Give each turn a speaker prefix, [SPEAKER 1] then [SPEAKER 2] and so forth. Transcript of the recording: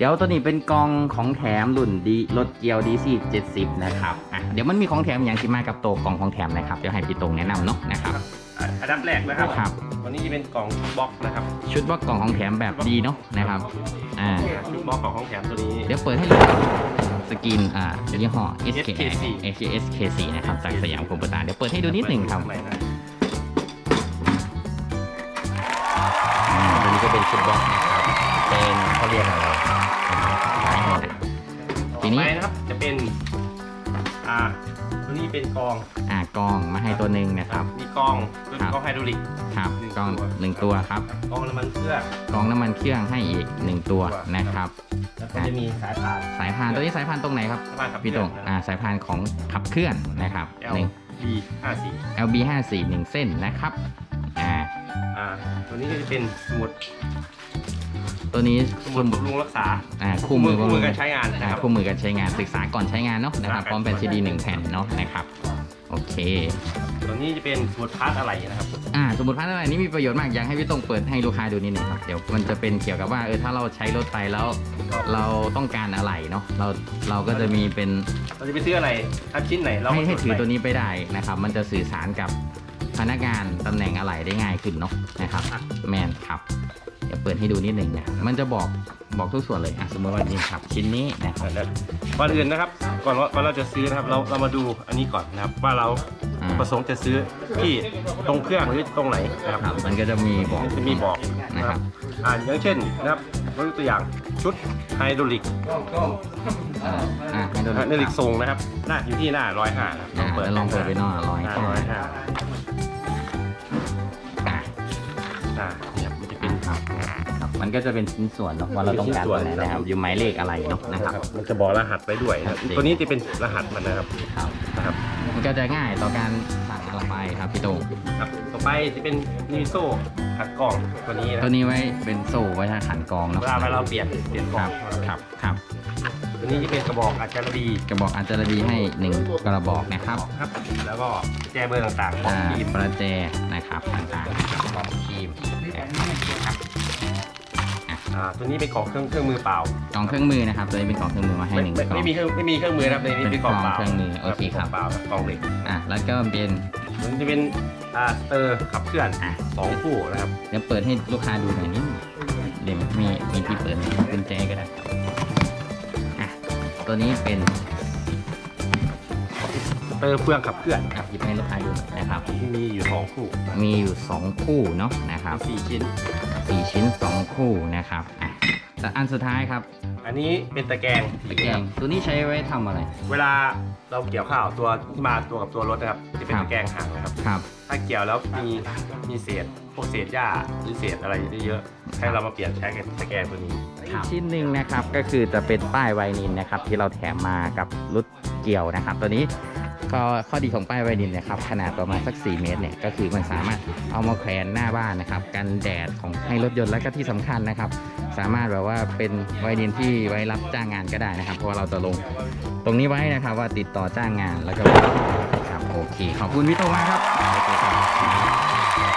[SPEAKER 1] เดี๋ยวตัวนี้เป็นกองของแถมรุ่นดีรถเกียวดีซี70นะครับอะเดี๋ยวมันมีของแถมอย่างที่มากับตัวกล่องของแถมนะครับเดี๋ยวให้พี่ตรงแนะนำเนาะนะครับ
[SPEAKER 2] อะอันดับแรกนะครับ
[SPEAKER 1] ครับ
[SPEAKER 2] วันนี้จะเป็นกล่องบล็อกนะครับ
[SPEAKER 1] ชุดว่ากล่องของแถมแบบดีเนาะนะครับอ่า
[SPEAKER 2] ชุดบล็อกของของแถมตัวนี้
[SPEAKER 1] เดี๋ยวเปิดให้ดูสกินอ่ายี่ห้อ SK
[SPEAKER 2] SK4
[SPEAKER 1] SK4 นะครับจากสยามคอมพิวเตอร์เดี๋ยวเปิดให้ดูนิดหนึ่งครับ
[SPEAKER 2] ข้าในะ
[SPEAKER 1] อ่าตัวนี้ก็เป็นชุดบล็อกนะครับ เป็นเขาเรียกอะไรหลายหัวนะทีนี้
[SPEAKER 2] ต่อไปนะครับจะเป็น อ่าตัวนี้เป็นกอง
[SPEAKER 1] อ่ากล้องมาให้ตัวหนึ่งนะครับ
[SPEAKER 2] มีกองตัวนี้กองไฮดรอลิก
[SPEAKER 1] ครับ
[SPEAKER 2] หนึ่ง
[SPEAKER 1] กล้อง
[SPEAKER 2] ตัว
[SPEAKER 1] หนึ่งตัวครับ
[SPEAKER 2] กองน้ำมันเครื่อง
[SPEAKER 1] กล้องน้ำมันเครื่องให้อีกหนึ่งตัวนะครับ
[SPEAKER 2] แล้วก็จะมีสายพาน
[SPEAKER 1] สายพานตัวนี้สายพานตรงไหนครับ
[SPEAKER 2] สายพานขับ
[SPEAKER 1] พี่ตรง
[SPEAKER 2] เค
[SPEAKER 1] อ่า
[SPEAKER 2] นะ
[SPEAKER 1] สายพานของขับเคลื่อนนะครับ
[SPEAKER 2] L
[SPEAKER 1] หนึ่ง
[SPEAKER 2] B ห้าสี่
[SPEAKER 1] LB 5 4 1เส้นนะครับอ่า
[SPEAKER 2] อ่าตัวนี้ก็จะเป็นสมุด
[SPEAKER 1] ตัวนี้
[SPEAKER 2] สมุดบำรุงรักษา
[SPEAKER 1] อ่าคู่มือ
[SPEAKER 2] คู่มือ
[SPEAKER 1] คู่
[SPEAKER 2] การใช้งานนะ
[SPEAKER 1] อ่า
[SPEAKER 2] ครับ
[SPEAKER 1] คู่มือการใช้งานศึกษาก่อนใช้งานเนาะนะครับ
[SPEAKER 2] ครับ
[SPEAKER 1] พร้อมเป็นซีดีหนึ่งแผ่นเนาะนะครับโอเค
[SPEAKER 2] ตัวนี้จะเป็นสมุดพาร์ทอะไรนะครับ
[SPEAKER 1] อ่าสมมติพันอะไรนี่มีประโยชน์มากอยากให้พี่ตรงเปิดให้ลูกค้าดูนิดหนึ่งครับเดี๋ยวมันจะเป็นเกี่ยวกับว่าเออถ้าเราใช้รถไปแล้ว เราต้องการอะไรเนาะเราเราก็จะมีเป็น
[SPEAKER 2] เราจะไปซื้ออะไรถ้าชิ้นไหนเรา
[SPEAKER 1] ให้ให้ถือตัว
[SPEAKER 2] นี้
[SPEAKER 1] นี้ไปได้นะครับ มันจะสื่อสารกับ พนักงานตำแหน่งอะไรได้ง่ายขึ้นเนาะนะครับแมนครับเดี๋ยวเปิดให้ดูนิดหนึ่งนะมันจะบอกบอกทุกส่วนเลยอะสมมติว่านี่ครับ ชิ้นนี้นะครับ
[SPEAKER 2] ก่อนอื่นนะครับ ก่อนว่าก่อนเราจะซื้อนะครับ เราเรามาดูอันนี้ก่อนนะครับ ว่าเรา
[SPEAKER 1] อ่า
[SPEAKER 2] ประสงค์จะซื้อที่ตรงเครื่องหรือตรงไหนนะครับ
[SPEAKER 1] ครับมันก็จะมีบอก
[SPEAKER 2] มันจะมีบอก
[SPEAKER 1] นะครับ
[SPEAKER 2] อ่าอย่างเช่นนะครับยกตัวอย่างชุดไฮดรอลิก
[SPEAKER 1] อ่าอ่าให้ดู
[SPEAKER 2] ไฮดรอลิกทรงนะครับหน้าอยู่ที่หน้าร้อยห้านะครับ
[SPEAKER 1] อ่าแล้วลองเปิดไปหน่อยร้อย
[SPEAKER 2] หน้า
[SPEAKER 1] ห้า
[SPEAKER 2] ร้อยห้า
[SPEAKER 1] อ่า
[SPEAKER 2] อ่าเนี่ยมันจะเป็น
[SPEAKER 1] ครับครับมันก็จะเป็นชิ้นส่วนเนาะว่าเราต้องการตัวไหนนะครับอยู่หมายเลขอะไรเนาะนะครับ
[SPEAKER 2] มันจะบอกรหัสไปด้วยนะครับ
[SPEAKER 1] ครับ
[SPEAKER 2] ตัวนี้จะเป็นรหัสมันนะครับ
[SPEAKER 1] ครับ
[SPEAKER 2] นะครับ
[SPEAKER 1] มันก็จะง่ายต่อการสั่งอะไรไปครับพี่โตง
[SPEAKER 2] ครับต่อไปจะเป็นนิโซ่ขัดกล่องตัวนี้นะ
[SPEAKER 1] ตัวนี้ไว้เป็นโซ่ไว้ทางขันกรองเนาะ
[SPEAKER 2] เวลาเวลาเราเปลี่ยนเปลี่ยนก
[SPEAKER 1] ค
[SPEAKER 2] ล่อ
[SPEAKER 1] รั
[SPEAKER 2] ง
[SPEAKER 1] บครับครับ
[SPEAKER 2] ตัวนี้จะเป็นกระบอกอาจารย์ดี
[SPEAKER 1] กระบอกอาจารย์ดีให้หนึ่งกระบอกนะครับ
[SPEAKER 2] ครับ แล้วก็แจเบอร์ต่างๆของ
[SPEAKER 1] อ่า
[SPEAKER 2] ทีม
[SPEAKER 1] ประแจนะครับต่างๆนะครับกล่องค รีมนะครับ
[SPEAKER 2] อ่าตัวนี้เป็นกล่องเครื่องเครื่องมือเปล่า ก
[SPEAKER 1] ล่องเครื่องมือนะครับตัวนี้เป็นกล่องเครื่องมือมาให้
[SPEAKER 2] ไม่
[SPEAKER 1] หนึ่ง
[SPEAKER 2] ไม่
[SPEAKER 1] กล่อง
[SPEAKER 2] ไม่มีเครื่องไม่มีเครื่องมือนะครับในนี้เป็นกล่องเปล่า
[SPEAKER 1] เป็นกล่องเครื่องมือโอเคครับ
[SPEAKER 2] เปล่าครับกล่องเหล็ก
[SPEAKER 1] อะแล้วก็เป็น
[SPEAKER 2] มันจะเป็นอ่าสเตอร์ขับเคลื่อน
[SPEAKER 1] อะ
[SPEAKER 2] สองคู่นะครับ
[SPEAKER 1] เดี๋ยวเปิดให้ลูกค้าดูหน่อยนิดเดี๋ยวมีมีที่เปิดไหมกุญแจก็ได้อะตัวนี้เป็น
[SPEAKER 2] ส เตอร์เฟืองขับเคลื่อน
[SPEAKER 1] อะหยิบให้ลูกค้าดูหน่อยนะครับ
[SPEAKER 2] ที่มีอยู่สองคู่
[SPEAKER 1] มีอยู่ 2 คู่เนาะนะครับ
[SPEAKER 2] สี่ชิ้น
[SPEAKER 1] สี่ชิ้น 2 คู่นะครับอะแต่อันสุดท้ายครับ
[SPEAKER 2] อันนี้เป็นตะแกรง
[SPEAKER 1] ตะแกรงตัวนี้ใช้ไว้ทำอะไร
[SPEAKER 2] เวลาเราเกี่ยวข้าวตัวที่มาตัวกับตัวรถนะครับจะเป็น
[SPEAKER 1] ครับ
[SPEAKER 2] ตะแกรงห่างนะครับ
[SPEAKER 1] ครับ
[SPEAKER 2] ถ้าเกี่ยวแล้วมีมีเศษพวกเศษหญ้าหรือเศษอะไรเยอะๆให้เรามาเปลี่ยนใช้กับตะแกรงตัวนี้
[SPEAKER 1] อีกชิ้นหนึ่งนะครับก็คือจะเป็นป้ายไวนินนะครับที่เราแถมมากับรถ เกียวนะครับ ตัวนี้ก็ข้อดีของป้ายไวนินนะครับขนาดประมาณสัก 4 เมตรเนี่ยก็คือมันสามารถเอามาแขวนหน้าบ้านนะครับกันแดดของให้รถยนต์และก็ที่สำคัญนะครับ สามารถแบบว่าเป็นไวนินที่ไว้รับจ้างงานก็ได้นะครับ เพราะว่าเราจะลงตรงนี้ไว้นะครับว่าติดต่อจ้างงานแล้วก็ครับโอเคขอบคุณพี่โตมากครับโอเคครับ